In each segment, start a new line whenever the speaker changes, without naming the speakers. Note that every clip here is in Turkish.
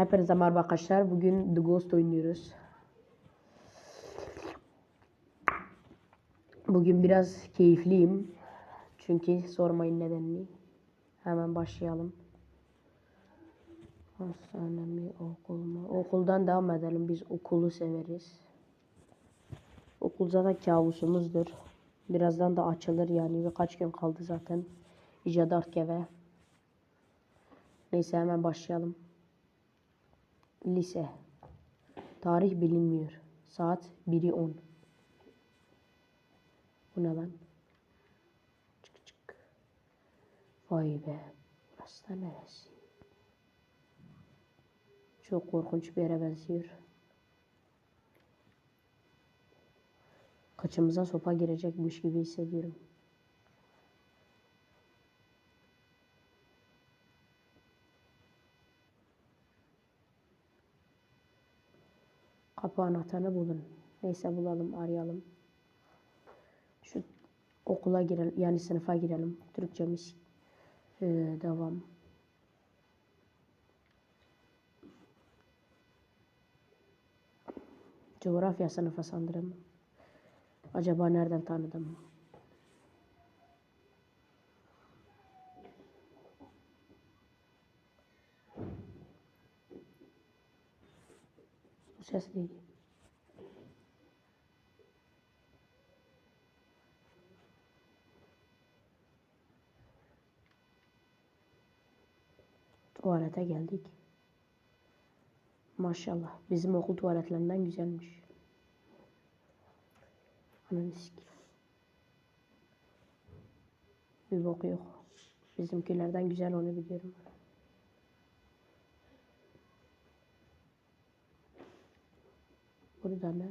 Hepinize merhaba arkadaşlar. Bugün The Ghost oynuyoruz. Bugün biraz keyifliyim. Çünkü sormayın nedenini. Hemen başlayalım. Hastane mi? Okuldan devam edelim. Biz okulu severiz. Okul zaten kabusumuzdur. Birazdan da açılır yani. Birkaç gün kaldı zaten. İcadat eve. Neyse hemen başlayalım. Lise. Tarih bilinmiyor. Saat 1'i 10. Bu ne lan? Çık çık. Vay be. Burası da neresi? Çok korkunç bir yere benziyor. Kaçımıza sopa girecekmiş gibi hissediyorum. Kapı anahtarını bulun. Neyse bulalım, arayalım. Şu okula girelim, yani sınıfa girelim. Türkçemiz ee, devam. Coğrafya sınıfı sanırım. Acaba nereden tanıdım? Bu ses neydi? Tuvalete geldik. Maşallah. Bizim okul tuvaletlerinden güzelmiş. Ananı. Bir bok yok. Bizimkilerden güzel onu biliyorum. Burada ne?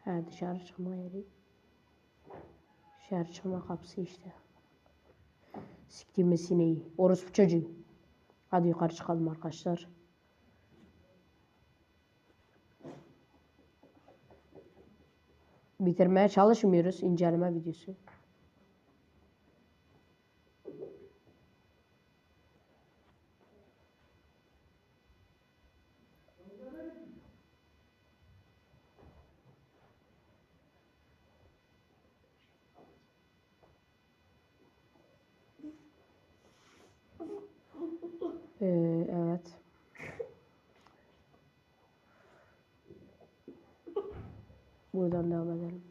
He dışarı çıkma yeri. Dışarı çıkma kapısı işte. Siktiğimiz sineği. Orospu çocuğu. Hadi yukarı çıkalım arkadaşlar. Bitirmeye çalışmıyoruz inceleme videosu. Ee, evet. Buradan devam edelim.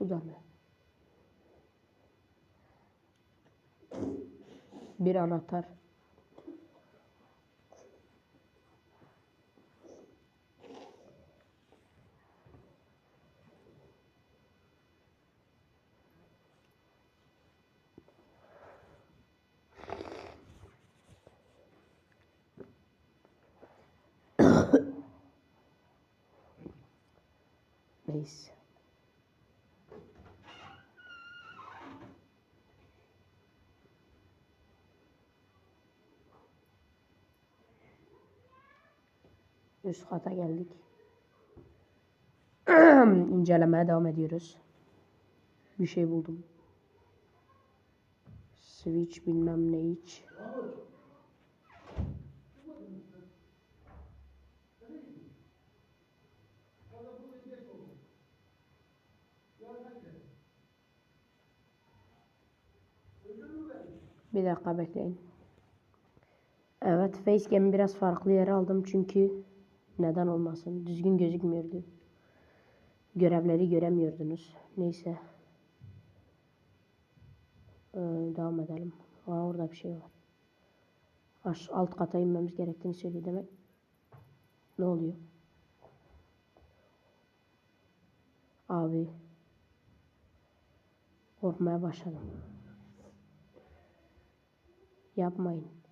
Bu da ne? Bir anahtar. Neyse. Üst kata geldik. İncelemeye devam ediyoruz. Bir şey buldum. Switch bilmem ne hiç. Bir dakika bekleyin. Evet facecam'i biraz farklı yere aldım çünkü neden olmasın düzgün gözükmüyordu. Görevleri göremiyordunuz. Neyse. Ee, devam edelim. Aa, orada bir şey var. Aş, alt kata inmemiz gerektiğini söylüyor demek. Ne oluyor? Abi. Korkmaya başladım. ياب ماين.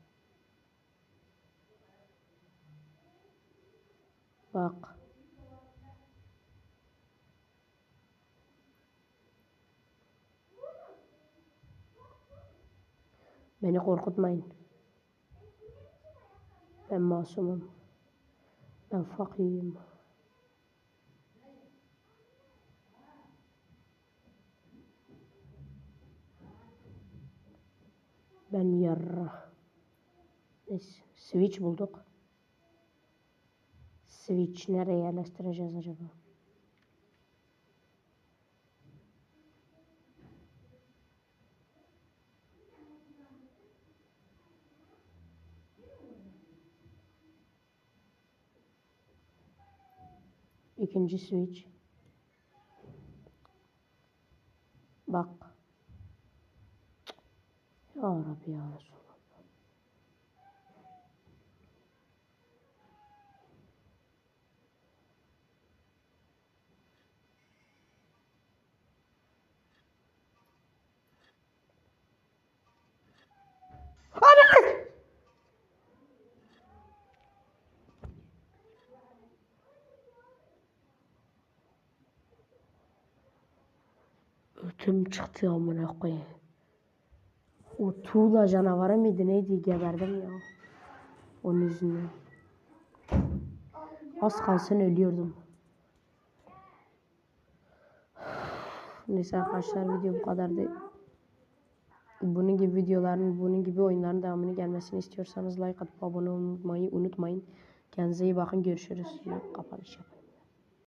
باق مني قرقد ماين. من ما سمم من فقيم Ben yarra. Neyse. Switch bulduk. Switch nereye yerleştireceğiz acaba? İkinci switch. Bak. Ya Rabbi ya Resulallah. Ötüm çıktı amına koyayım. O tuğla canavarı mıydı neydi geberdim ya. Onun yüzünden. Az kalsın ölüyordum. Neyse arkadaşlar video bu kadardı. Bunun gibi videoların, bunun gibi oyunların devamını gelmesini istiyorsanız like atıp abone olmayı unutmayın. Kendinize iyi bakın. Görüşürüz. Kapanış yapayım.